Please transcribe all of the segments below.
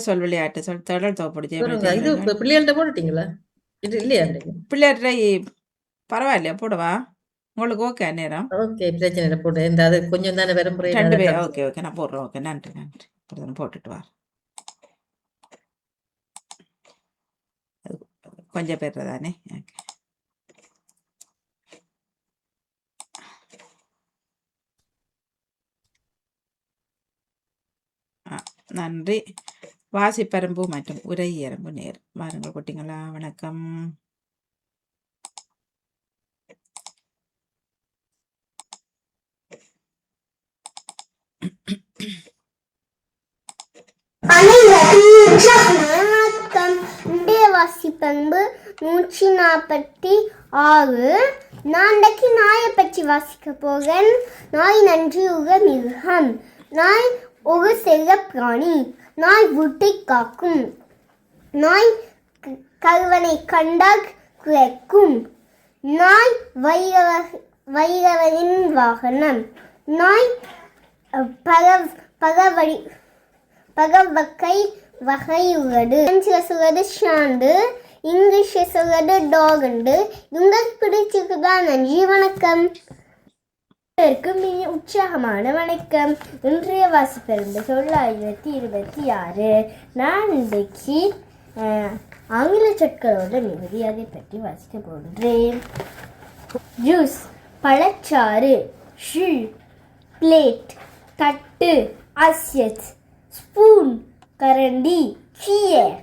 சொல் விளையாட்டு சொல் தொடர் சொல்லுங்க. இது பிள்ளைகள்ட்ட போட்டுட்டீங்களா? இது இல்லையா? பிள்ளையாட்டை பரவாயில்லையா? போடவா? உங்களுக்கு ஓகே நேரம்? ஓகே. பிரச்சனை இல்ல. போடு. இந்த அது கொஞ்சம் தானே முறை ரெண்டு பேர். ஓகே ஓகே நான் போடுறேன். ஓகே நன்றி நன்றி. இப்படி போட்டுட்டு வா. கொஞ்சம் பேர் தானே? ஓகே நன்றி. வாசிப்பரம்பு மற்றும் உரை எறும்பு நேர். வாருங்கள் குட்டிங்களா வணக்கம். அனைவருக்கும் வாசிப்பண்பு நூற்றி நாற்பத்தி ஆறு. நான் நாயை பற்றி வாசிக்க போகிறேன். நாய் நன்றி உக மிருகம். நாய் ஒரு செல்ல பிராணி. நாய் வீட்டை காக்கும். நாய் க- கருவனை கண்டால் குறைக்கும் நாய் வைரவ வைரவனின் வாகனம். நாய் அஹ், பகவடி பகவக்கை வகையுள்ளது. பிரெஞ்சில் சொல்வது ஷாண்டு இங்கிலீஷில் சொல்வது டாக் உங்களுக்கு பிடிச்சிருக்குதா நன்றி வணக்கம். அனைவருக்கும் இனி உற்சாகமான வணக்கம். இன்றைய வாசிப்பிறந்த தொள்ளாயிரத்தி இருபத்தி ஆறு. நான் இன்றைக்கு ஆங்கில சொற்களோட மிகுதி அதை பற்றி வாசிக்க போகிறேன் ஜூஸ் பழச்சாறு ஷூ பிளேட் தட்டு அஸ்யத் ஸ்பூன் கரண்டி சியர்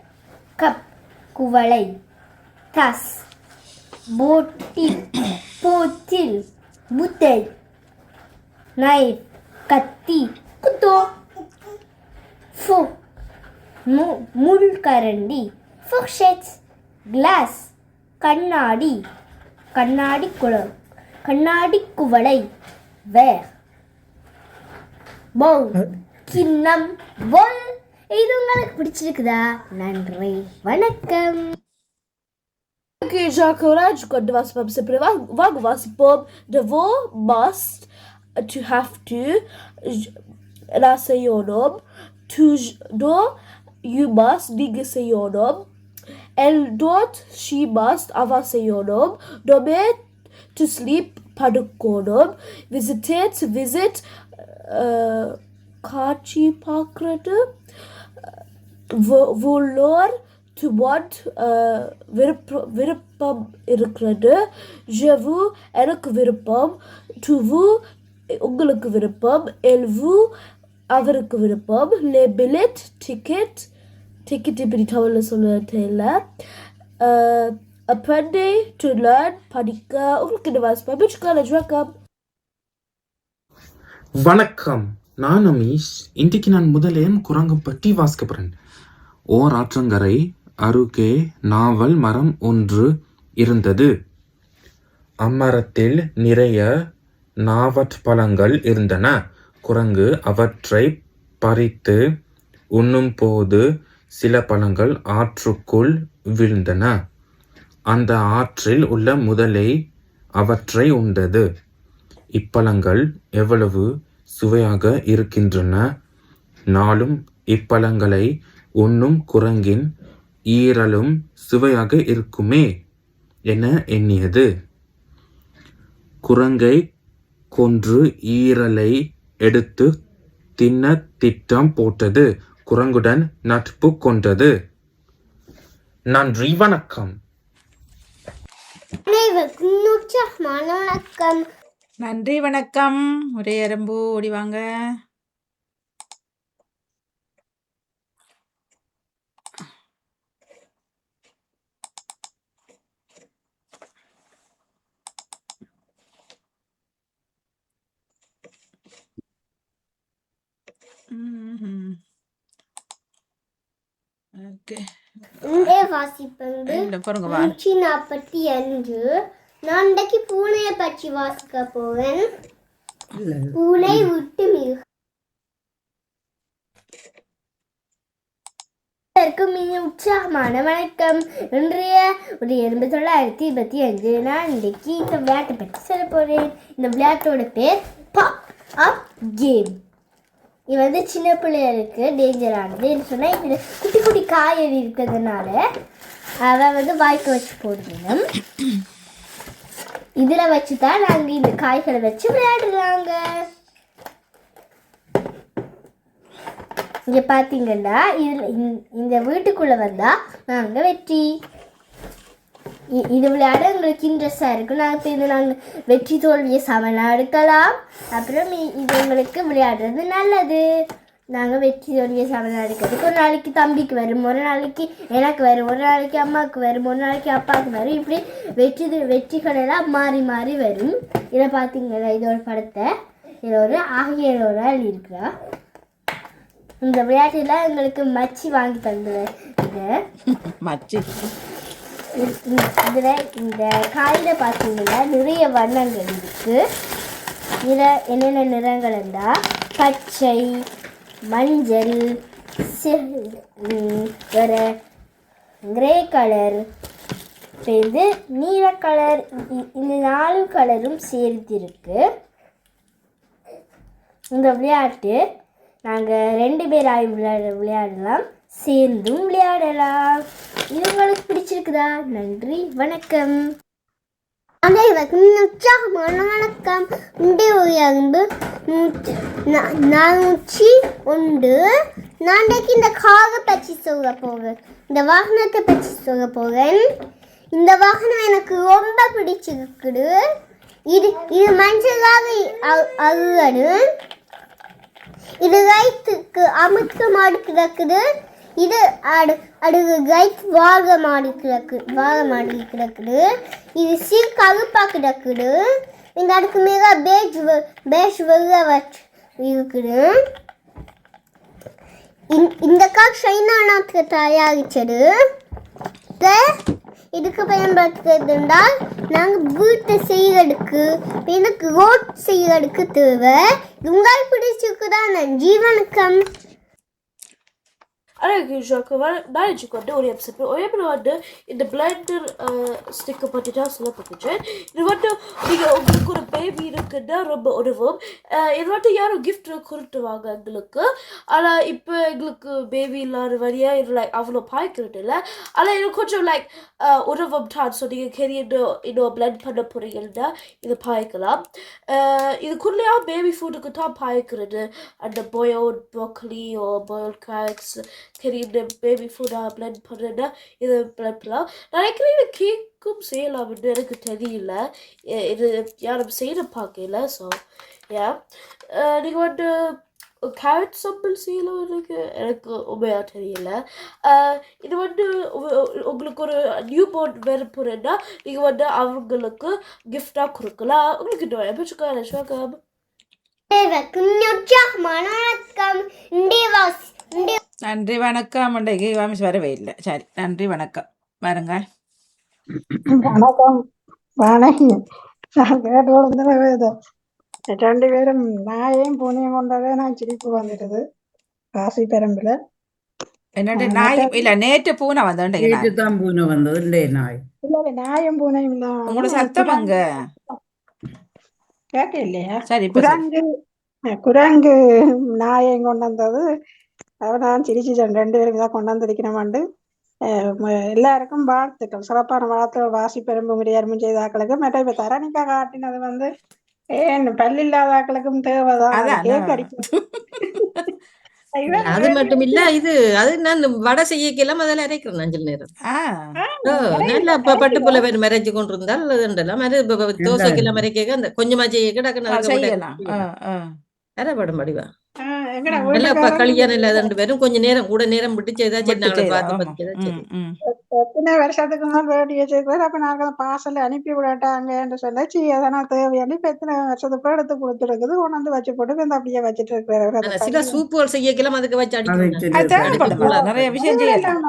கப் குவளை தஸ் போட்டில் போத்தில் புத்தை நைஃப் கத்தி குத்தோ ஃபோ மு- முள் கரண்டி ஃபோக்ஷெட்ஸ் கிளாஸ் கண்ணாடி கண்ணாடி குளம் கண்ணாடி குவளை வேர் பவுல் கிண்ணம் பொல் இது உங்களுக்கு பிடிச்சிருக்குதா? நன்றி. வணக்கம். Jacques Orange quando vas para se provar, vago vas på det var must to have to läsa igenom to då you must ligga sig igenom eller då she must avasa igenom de är to sleep padukonom visited to visit uh, Kachi Pakrata volor to want uh, விருப்ப விருப்பம் இருக்கிறது ஜெவு எனக்கு விருப்பம் to வு உங்களுக்கு விருப்பம். எல்வு அவருக்கு விருப்பம். லே பிலெட் டிக்கெட் டிக்கெட் இப்படி தமிழில் சொல்ல தெரியல. அப்பண்டே டு லேர்ன் படிக்க உங்களுக்கு இந்த வாசிப்பேன் பிச் காலேஜ் வணக்கம். வணக்கம். நான் அமீஷ். இன்றைக்கு நான் முதலேயும் குரங்கு பற்றி வாசிக்க ஓர் ஆற்றங்கரை அருகே நாவல் மரம் ஒன்று இருந்தது. அம்மரத்தில் நிறைய நாவற்பழங்கள் இருந்தன. குரங்கு அவற்றை பறித்து உண்ணும்போது சில பழங்கள் ஆற்றுக்குள் விழுந்தன. அந்த ஆற்றில் உள்ள முதலை அவற்றை உண்டது. இப்பழங்கள் எவ்வளவு சுவையாக இருக்கின்றன. நாளும் இப்பழங்களை உண்ணும் குரங்கின் ஈரலும் சுவையாக இருக்குமே என எண்ணியது. குரங்கை கொன்று ஈரலை எடுத்து தின்ன திட்டம் போட்டது குரங்குடன் நட்பு கொண்டது. நன்றி வணக்கம். நன்றி வணக்கம். ஒரே எறும்பு ஓடி வாங்க ம்ஹும். ஓகே இன்றைய வாசிப்பது இந்த பாருங்க வா நூற்றி நாற்பத்தி அஞ்சு. நான் இன்றைக்கு பூனையை பற்றி வாசிக்க போவேன் பூனை விட்டு மிருகம். அனைவருக்கும் இனி உற்சாகமான வணக்கம். இன்றைய ஒரு எண்பது தொள்ளாயிரத்தி இருபத்தி அஞ்சு. நான் இன்றைக்கு இந்த விளையாட்டை பற்றி சொல்ல போகிறேன் இந்த விளையாட்டோட பேர் பாப் அப் கேம். இது வந்து சின்ன பிள்ளைகளுக்கு டேஞ்சரானது சொன்னால் இதில் குட்டி குட்டி காய்கறி இருக்கிறதுனால அதை வந்து வாய்க்கு வச்சு போடணும். இதில் வச்சு தான் நாங்கள் இந்த காய்களை வச்சு விளையாடுறாங்க இங்கே பார்த்தீங்கன்னா இதில் இந்த வீட்டுக்குள்ளே வந்தால் நாங்கள் வெற்றி. இது விளையாட எங்களுக்கு இன்ட்ரெஸ்டாக இருக்கும் நாங்கள் இப்போ இது நாங்கள் வெற்றி தோல்வியை சமனாக எடுக்கலாம். அப்புறம் இது எங்களுக்கு விளையாடுறது நல்லது. நாங்கள் வெற்றி தோல்வியை சமனாக எடுக்கிறதுக்கு ஒரு நாளைக்கு தம்பிக்கு வரும் ஒரு நாளைக்கு எனக்கு வரும் ஒரு நாளைக்கு அம்மாவுக்கு வரும் ஒரு நாளைக்கு அப்பாவுக்கு வரும். இப்படி வெற்றி வெற்றிகளெல்லாம் மாறி மாறி வரும். இதை பார்த்தீங்களா இதோட படத்தை. இதில் ஒரு ஆகிய ஒரு ஆள் இருக்கிறா இந்த விளையாட்டில் எங்களுக்கு மச்சி வாங்கி தந்தது. இது. மச்சி. இதில் இந்த காயில் பார்த்தீங்கன்னா நிறைய வண்ணங்கள் இருக்குது இதில் என்னென்ன நிறங்கள் இருந்தால் பச்சை மஞ்சள் சி- வேறு கிரே கலர் இது நீல கலர் இ- இந்த நாலு கலரும் சேர்த்திருக்கு இந்த விளையாட்டு நாங்கள் ரெண்டு பேராய் விளையாட விளையாடலாம். சேர்ந்தும் விளையாடலாம். இது உங்களுக்கு பிடிச்சிருக்குதா? நன்றி வணக்கம். அனைவருக்கும் உற்சாகமான வணக்கம். இன்றைய ஒரு அன்பு. நானூற்றி ஒன்று. நான் இந்த காரை பற்றி சொல்ல போகிறேன். இந்த வாகனத்தை பற்றி சொல்ல போகிறேன். இந்த வாகனம் எனக்கு ரொம்ப பிடிச்சிருக்குது. இது இது மஞ்சளாக அ- இது ரைத்துக்கு அமுக்க மாடு கிடக்குது. இது அடு அடுக்கு கைட் வாக மாடி கிடக்கு வாக மாடி கிடக்குது. இது சீர் கருப்பா கிடக்குது. இந்த அடுக்கு மேல பேஜ் வெ- பேஜ் வெள்ள வச்சு இருக்குது. இந்த- இந்த கார் சைனா நாட்டுக்கு தயாரிச்சது இதுக்கு பயன்படுத்துறது என்றால் நாங்கள் வீட்டை செய்யறதுக்கு எனக்கு ரோட் செய்யறதுக்கு தேவை. உங்கள் உங்களுக்கு தான் நான் ஜீவனுக்கு அழகு ஜோக்கு நாளைக்கு வந்து ஒரு எபிசோட் ஒரு எபிசோட் வந்து இந்த பிளைண்டர் ஸ்டிக்கை பற்றி தான் சொல்லப்பட்டுச்சு இது வந்து நீங்கள் உங்களுக்கு ஒரு பேபி இருக்குன்னா ரொம்ப உதவும் இது வந்து யாரும் கிஃப்ட் கொடுத்துவாங்க எங்களுக்கு ஆனால் இப்போ எங்களுக்கு பேபி இல்லாத வழியாக இது லைக் அவ்வளோ பாய்க்கிறது இல்லை ஆனால் இது கொஞ்சம் லைக் உதவும் தான் ஸோ நீங்கள் கெரியர் இன்னும் பிளண்ட் பண்ண போகிறீங்கன்னா இது பாய்க்கலாம் இதுக்குள்ளேயா பேபி ஃபுட்டுக்கு தான் பாய்க்கிறது அந்த boil broccoli oh boil cakes carrier baby ஃபுட்டா பிளண்ட் பண்ணுறேன்னா இது பிளண்ட் பண்ணலாம் நினைக்கிறேன் இது கேக்கும் செய்யலாம்னு எனக்கு தெரியல. இது யாரும் செய்யற பார்க்கல ஸோ யா நீங்கள் வந்து கேரட் சம்பல் செய்யலாம் எனக்கு எனக்கு உண்மையாக தெரியல. இது வந்து உங்களுக்கு ஒரு நியூ போர்ன் வேறு போகிறேன்னா நீங்கள் வந்து அவங்களுக்கு கிஃப்டாக கொடுக்கலாம். உங்களுக்கு இன்னும் எபிச்சுக்கா ஷோகம் அனைவருக்கும் வணக்கம். நன்றி வணக்கம். இன்றைக்கு வம்ஸ் வரவே இல்லை. சரி நன்றி வணக்கம். வருங்க. வணக்கம். வணக்கம் நான் கேட்டு ரெண்டு பேரும் நாயையும் பூனையும் கொண்டவே நான் சிரிப்பு வந்துடுது காசி பெரம்புல. என்னோட ஆ, நாய்? இல்லை நேற்று பூனை வந்தோண்டே வீட்டு தான் பூனை வந்தது. இல்லையே நாய். இல்ல இல்ல நாயும் பூனையும் இல்ல. உங்களோட சத்தம் அங்க. கேட்க இல்லையா சரி இப்போ சரி. குரங்கு குரங்கு நாயையும் கொண்டு வந்தது. அவ நான் சிரிச்சிட்டேன் ரெண்டு பேரும் தான் கொண்டு வந்திருக்கிறோமாண்டு அஹ், ம- எல்லாருக்கும் வாழ்த்துக்கள். சிறப்பான வாழ்த்துக்கள் வாசி பெரும்பு முடியாரும் செய்தாக்களுக்கு மற்ற இப்ப தரணிக்கா காட்டினது வந்து ஏன் பல்லில்லாதாக்களுக்கும் தேவைதான். அது அதான், கேக். அடிக்கும். அது மட்டும் இல்ல இது அது நான் வடை செய்யக்கெல்லாம் அதில் அரைக்கிறேன் அஞ்சல் நேரம். நல்லா இப்ப பட்டு புல வேறு மறைச்சு கொண்டு இருந்தால் அதுண்டெல்லாம் அது இப்ப இப்ப தோசைக்கெல்லாம் மறைக்க அந்த கொஞ்சமா செய்ய கிடக்கு அரைப்படம் படிவா கல்யாணம் இல்ல ரெண்டு பேரும் கொஞ்சம் நேரம் கூட நேரம் விட்டு செய்தா சரி. பார்த்து. எத்தனை வருஷத்துக்கு முன்னாடி வேட்டி வச்சிருக்காரு அப்ப நாங்க பார்சல் அனுப்பி விடட்டாங்கன்னு சொல்லி அதெல்லாம் தேவையான இப்ப எத்தனை வருஷத்துக்கு எடுத்து கொடுத்துருக்குது. கொண்டாந்து வச்சு போட்டு இந்த அப்படியே வச்சுட்டு இருக்கிறாரு. சில சூப்புகள் செய்யக்கெல்லாம் அதுக்கு வச்சு அடிக்கலாம். நிறைய விஷயம் செய்யலாம்.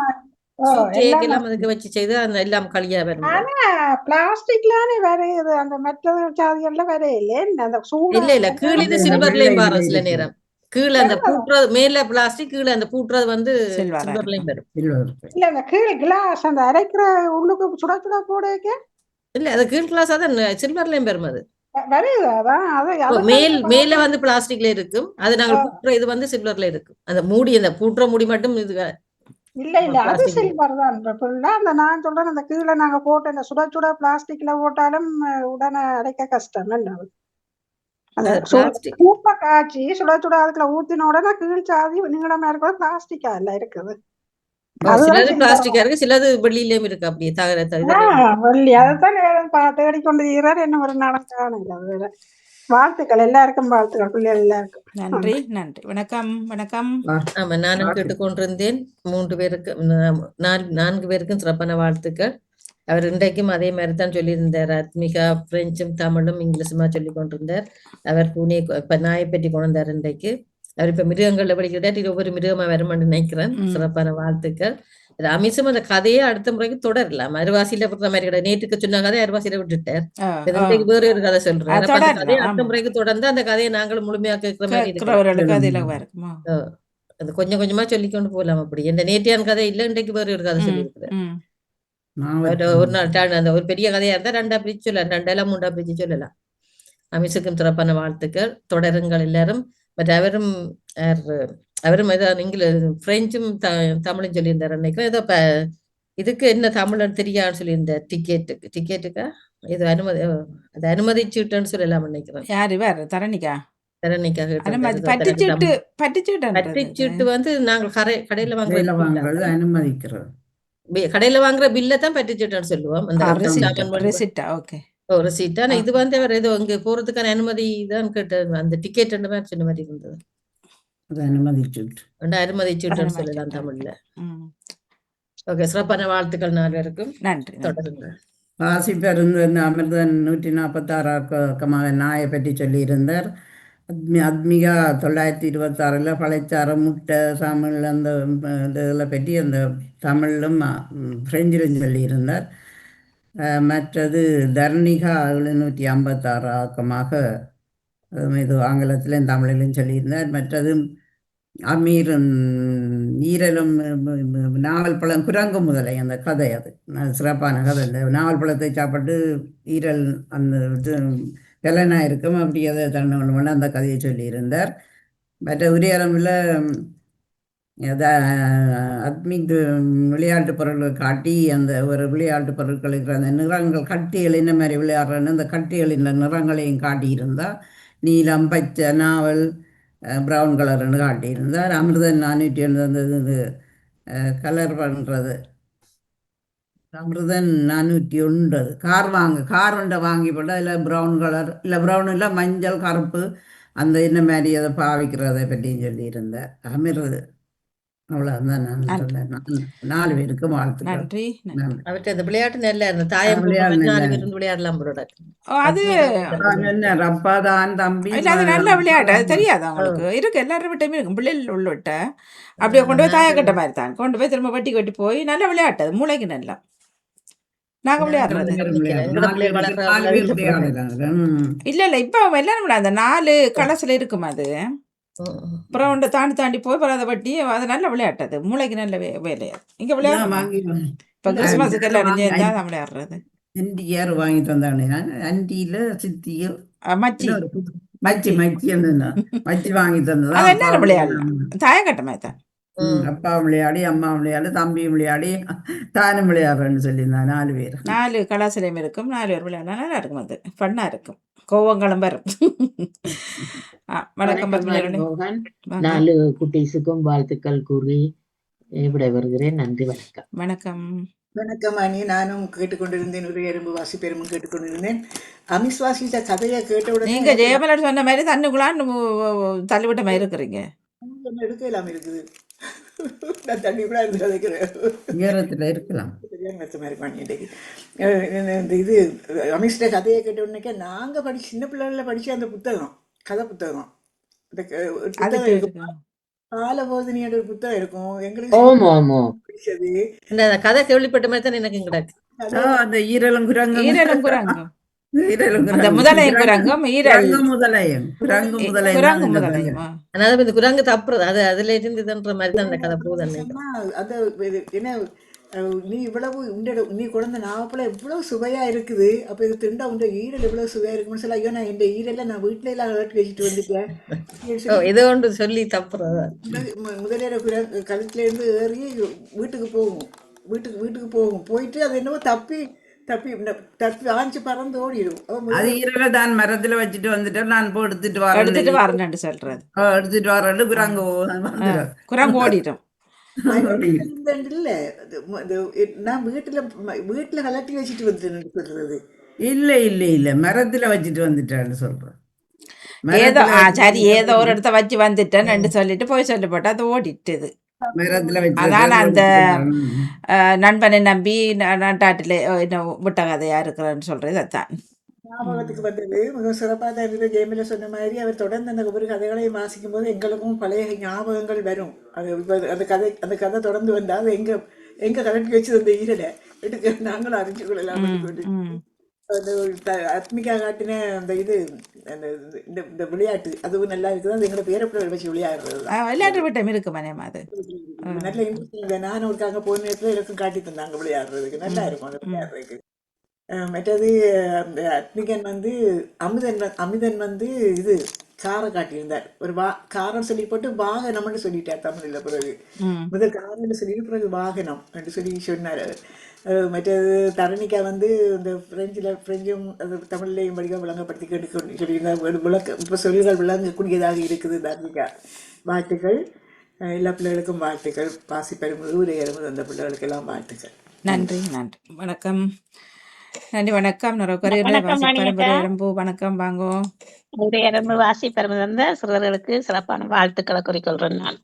பிளாஸ்டிக்லானே வரையுது அந்த மற்ற சாதிகள்ல வரையில அந்த சூடு இல்ல இல்ல. கீழே சில்வர்லயும் சில நேரம். கீழே அந்த பூட்டுறது மேல பிளாஸ்டிக் கீழே அந்த பூட்டுறது வந்து சில்வர்லயும் வரும். சில்வர் இல்ல அந்த கீழே கிளாஸ் அந்த அரைக்கிற உள்ளுக்கு சுட சுட போட வைக்க? இல்ல அது கீழ் கிளாஸ் அதான் சில்வர்லயும் வரும் அது. மேல் மேல வந்து பிளாஸ்டிக்ல இருக்கும். அது நாங்க பூட்டுற இது வந்து சில்வர்ல இருக்கும். அந்த மூடி அந்த பூட்டுற மூடி மட்டும் இது இல்ல இல்ல அது. சில்வர் தான். ஃபுல்லா அந்த நான் சொல்றேன் அந்த கீழே நாங்க போட்ட அந்த சுட சுட பிளாஸ்டிக்ல போட்டாலும் உடனே அடைக்க கஷ்டம். என்ன? அந்த. சூப்பை காய்ச்சி சுட சுட அதுக்குள்ள ஊத்தின உடனே கீழ் சாதி நீளமா இருக்கிற பிளாஸ்டிக்கா இல்ல இருக்குது. சிலது. பிளாஸ்டிக்கா இருக்கு சிலது வெள்ளியிலயும் இருக்கு அப்படியே தகர வெள்ளி அதைத்தான் நேரம் பா- தேடிக்கொண்டு இருக்கிறார் என்ன ஒரு காணல அது வேற. வாழ்த்துக்கள் எல்லாருக்கும் வாழ்த்துக்கள் பிள்ளைகள் எல்லாருக்கும். நன்றி நன்றி. வணக்கம் வணக்கம். ஆமா நானும் கேட்டுக்கொண்டிருந்தேன். மூன்று பேருக்கு நான்கு பேருக்கும் சிறப்பான வாழ்த்துக்கள். அவர் இன்றைக்கும் அதே மாதிரி தான் சொல்லியிருந்தார். ஆத்மிகா பிரெஞ்சும் தமிழும் இங்கிலீஷுமா சொல்லி கொண்டிருந்தார். அவர் பூனே இப்ப நாயை பற்றி கொண்டு வந்தார் இன்றைக்கு. அவர் இப்ப மிருகங்கள்ல படிக்கிறார். இது ஒவ்வொரு மிருகமா வருமான்னு நினைக்கிறேன். சிறப்பான வாழ்த்துக்கள். ரமேஷும் அந்த கதையை அடுத்த முறைக்கு தொடரலாம். அருவாசியில விடுற மாதிரி கிடையாது. நேற்றுக்கு சொன்ன கதை அருவாசியில. இன்றைக்கு வேற ஒரு கதை சொல்றேன். கதையை அடுத்த. முறைக்கு தொடர்ந்து அந்த கதையை நாங்களும் முழுமையா கேட்கிற மாதிரி இருக்கு அது கொஞ்சம் கொஞ்சமா சொல்லிக்கொண்டு போகலாம் அப்படி. இந்த நேற்றையான கதை இல்ல இன்றைக்கு வேற ஒரு கதை சொல்லியிருக்கிறேன் ஒரு நாள் அந்த ஒரு பெரிய கதையா இருந்தா ரெண்டா பிரிச்சு சொல்லலாம். ரெண்டெல்லாம் மூண்டா பிரிச்சு சொல்லலாம். அமிஷுக்கும் சிறப்பான வாழ்த்துக்கள். தொடருங்கள் எல்லாரும். பட் அவரும் அவரும் ஏதோ இங்கிலீஷ் பிரெஞ்சும் த- தமிழும் சொல்லியிருந்தார் அன்னைக்கு ஏதோ ப- இதுக்கு என்ன தமிழன் தெரியான்னு சொல்லியிருந்தார். டிக்கெட்டுக்கு. டிக்கெட்டுக்கா? இது அனுமதி அது அனுமதி சீட்டுன்னு சொல்லலாம் நினைக்கிறேன் யார் இவர்? தரணிக்கா? தரணிக்காக அனுமதி பட்டுச்சீட்டு பட்டுச்சீட்டு வந்து நாங்கள் கடை கடையில அனுமதிக்கிறது. பி- கடையில வாங்குற பில்ல தான் பட்டிச்சீட்டுன்னு சொல்லுவோம். அந்த சாமான் ரெசிட்டா ஓகே ஒரு சீட் ஆனா இது வந்து அவர் ஏதோ இங்க போறதுக்கான அனுமதி தான் கேட்ட அந்த டிக்கெட் மாதிரி சொன்ன மாதிரி இருந்தது. அது அனுமதிச்சுட்டு அந்த அனுமதி சீட்டுன்னு அனுமதி சொல்லலாம் தமிழ்ல. ஓகே சிறப்பான வாழ்த்துக்கள் நாலு பேருக்கும் நன்றி. தொடருங்க. வாசிப்பருந்து அமிர்தன் நூற்றி நாற்பத்தாறாக்கமாக நாயை பற்றி சொல்லியிருந்தார். அத்மி அத்மிகா தொள்ளாயிரத்தி இருபத்தாறில் பழைச்சாறு முட்டை தமிழ் அந்த இதில் பற்றி அந்த தமிழிலும் ஃப்ரெஞ்சிலும் சொல்லியிருந்தார். மற்றது தர்ணிகா எழுநூற்றி ஐம்பத்தாறு ஆக்கமாக இது ஆங்கிலத்திலும் தமிழிலும் சொல்லியிருந்தார். மற்றது அமீரும் ஈரலும் நாவல் பழம் குரங்கு முதலை அந்த கதை அது. சிறப்பான கதை. இந்த நாவல் பழத்தை சாப்பிட்டு ஈரல் அந்த இது இருக்கும் அப்படி அதை தண்ணி அந்த கதையை சொல்லியிருந்தார். மற்ற உரியரமில் அத்மிக் விளையாட்டு பொருட்களை காட்டி அந்த ஒரு விளையாட்டு பொருட்களுக்கு அந்த நிறங்கள் கட்டிகள் என்ன மாதிரி விளையாடுறன்னு அந்த கட்டிகளின் நிறங்களையும் காட்டியிருந்தால் நீலம் பச்சை நாவல் ப்ரௌன் கலர்னு காட்டியிருந்தார். அமிர்தன் நானூற்றி எழுபது இது கலர் பண்ணுறது அமிர்தன் நானூற்றி ஒன்பது கார் வாங்க கார் ஒன்றை வாங்கி போட்டால் இல்லை ப்ரௌன் கலர் இல்லை ப்ரௌன் இல்லை மஞ்சள் கருப்பு அந்த என்ன மாதிரி அதை பாவிக்கிறதை பற்றியும் சொல்லியிருந்தார் அமிர்து. நான் நான் நாலு பேருக்கு வாழ்த்துக்கள். நன்றி அவர்கிட்ட அந்த விளையாட்டு நல்லா இருந்தது. தாயம் விளையாட்டு விளையாடலாம் அது ரப்பா தான் தம்பி இல்ல அது நல்ல விளையாட்டு. அது தெரியாது அவங்களுக்கு இருக்கு எல்லாரும் விட்டையுமே இருக்கும் பிள்ளைகள் உள்ள விட்ட அப்படியே கொண்டு போய் தாயக்கட்ட மாதிரி தான். கொண்டு போய் திரும்ப வட்டி கட்டி போய் நல்ல விளையாட்டு. அது மூளைக்கு நல்லா. விளையாடுறாங்க ம். இல்ல இல்ல இப்ப எல்லாரும் விளையாட அந்த நாலு கலர்ஸ்ல இருக்கும் அது? அப்புறம் ஒன்றை தாண்டி தாண்டி போய் அப்புறம் அதை வட்டி அது நல்ல விளையாட்டு அது. மூளைக்கு நல்ல வே வேலையா இங்க வாங்கி இப்ப கிறிஸ்துமஸுக்கு எல்லாரும் வாங்கி- சேர்ந்தா தான் விளையாடுறது. அண்டி யார் வாங்கி தந்தானே அண்டியில சித்தியோ? மச்சி. மச்சி மச்சி மச்சி வாங்கி தந்ததா அது அப்பா எல்லாரும் விளையாடலாம் தாயக்கட்ட மாதிரி தான் அப்பா விளையாடி அம்மா விளையாடி தம்பி விளையாடி தானும் விளையாடுறேன்னு சொல்லியிருந்தான் நாலு பேர் நாலு கலாசிலையும் இருக்கும் நாலு பேர் விளையாடலாம் நல்லா இருக்கும் அது ஃபன்னா இருக்கும் கோவங்களும் வரும் வணக்கம். நாலு குட்டீஸுக்கும் வாழ்த்துக்கள் கூறி விடைபெறுகிறேன் நன்றி வணக்கம் வணக்கம் வணக்கம் அணி நானும் கேட்டுக்கொண்டிருந்தேன் ஒரு எறும்பு வாசி பெருமும் கேட்டுக்கொண்டிருந்தேன் அமிஸ் வாசித்த கதையை கேட்ட உடனே நீங்க ஜெயமலர் சொன்ன மாதிரி தண்ணுக்குள்ளான்னு தள்ளிவிட்ட மாதிரி இருக்கிறீங்க எடுக்க இல்லாம இருக்குது நான் தண்ணி கூட உயரத்தில் இருக்கலாம். இந்த- இது அமிஸ்ட கதையை கேட்ட உடனே நாங்க படி சின்ன பிள்ளைகள படிச்ச அந்த புத்தகம் கதை புத்தகம். இந்த புத்தகம். காலபோதினியோட ஒரு புத்தகம் இருக்கும். எங்களுக்கு ஓம் ஓம் ஓம் பிடிச்சது. கதை கேள்விப்பட்ட மாதிரி தான் எனக்கு அந்த ஈரலும் குரங்கும். ஈரலும் குரங்கும். ஈரலும் அந்த குரங்கும். முதலையும் குரங்கும் ஈரல் குரங்கு முதலையும். குரங்கு முதலையும் குரங்கு தான் இந்த குரங்கு தப்புறது அது அதுல இருந்து இதுன்ற மாதிரி தான் அந்த கதை போகுது அது இது என்ன நீ இவ்வளவு உன்னோட நீ குழந்த நாவப்பழம் இவ்வளவு சுவையா இருக்குது. அப்ப இது திண்டா உண்ட ஈரல் இவ்வளவு சுவையா இருக்குன்னு சொல்லி ஐயோ நான் இந்த ஈரல்ல நான் வீட்டுல எல்லாம் வச்சுட்டு வந்துட்டேன். ஏதோ ஒன்று சொல்லி தப்புறதா. முதலியார கழுத்துல இருந்து ஏறி வீட்டுக்கு போகும் வீட்டுக்கு வீட்டுக்கு போகும் போயிட்டு அது என்னவோ தப்பி தப்பி தப்பி ஆஞ்சு பறந்து ஓடிடும். அது ஈரலை தான் மரத்துல வச்சுட்டு வந்துட்டு நான் போய் எடுத்துட்டு வரேன் எடுத்துட்டு வரேன்னு சொல்றது. எடுத்துட்டு வரேன்னு குரங்கு குரங்கு ஓடிடும். இல்ல நான் வீட்டுல வீட்டுல கலட்டி வச்சுட்டு வந்துட்டேன்னு சொல்றது. இல்ல இல்ல இல்ல. மரத்துல வச்சுட்டு வந்துட்டான்னு சொல்றேன். ஏதோ சரி ஏதோ ஒரு இடத்த வச்சு வந்துட்டேன்னு சொல்லிட்டு போய் சொல்லி போட்டு அது ஓடிட்டுது. அதான் அந்த நண்பனை நம்பி நாட்டாட்டில் என்ன விட்ட கதையா இருக்கிறேன்னு சொல்றது அதான். ஞாபகத்துக்கு வந்தது. மிக சிறப்பாக தான் இருந்தது. ஜெயமில சொன்ன மாதிரி அவர் தொடர்ந்து அந்த ஒவ்வொரு கதைகளையும் வாசிக்கும் போது எங்களுக்கும் பழைய ஞாபகங்கள் வரும். அது அந்த கதை அந்த கதை தொடர்ந்து வந்தா அது எங்க எங்க கலட்டி வச்சது அந்த ஈரலை. எடுக்க நாங்களும் அறிஞ்சு கொள்ளலாம் அந்த ஆத்மிகா காட்டின அந்த இது அந்த இந்த விளையாட்டு அதுவும் நல்லா இருக்குது. அது எங்களை பேரப்பிள்ளை வச்சு விளையாடுறது விளையாட்டு விட்டம் இருக்கு மனையமா அது. நல்ல இன்ட்ரெஸ்டிங் நானும் ஒருக்காங்க போன நேரத்தில் எனக்கும் காட்டி தந்தாங்க விளையாடுறதுக்கு. நல்லா இருக்கும் அது விளையாடுறதுக்கு. மற்றது அந்த அத்மிகன் வந்து அமிதன் அமிதன் வந்து இது காரை காட்டியிருந்தார். ஒரு வா காரம் சொல்லி போட்டு வாகனம்னு சொல்லிட்டார் தமிழில் பிறகு. முதல் காரம்னு சொல்லிட்டு பிறகு வாகனம் என்று சொல்லி சொன்னார். அஹ் மற்றது தரணிக்கா வந்து இந்த பிரெஞ்சில் பிரெஞ்சும் அது தமிழ்லையும் வடிவம் விளங்கப்படுத்தி கேட்டு சொல்லியிருந்தார். விளக்க இப்போ சொல்கள் விளங்கக்கூடியதாக இருக்குது தரணிக்கா. வாழ்த்துக்கள். எல்லா பிள்ளைகளுக்கும் வாழ்த்துக்கள். பாசி பெரும்புது உரையரும்புது அந்த பிள்ளைகளுக்கெல்லாம் வாழ்த்துக்கள். நன்றி நன்றி. வணக்கம். நன்றி வணக்கம். நரக்கரை வணக்கம் மணியக்கா. எறும்பு வணக்கம் வாங்கோ. உரையரம்பு வாசி பெறுவது வந்த சிறுவர்களுக்கு சிறப்பான வாழ்த்துக்களை குறிக்கொள்றேன் நான்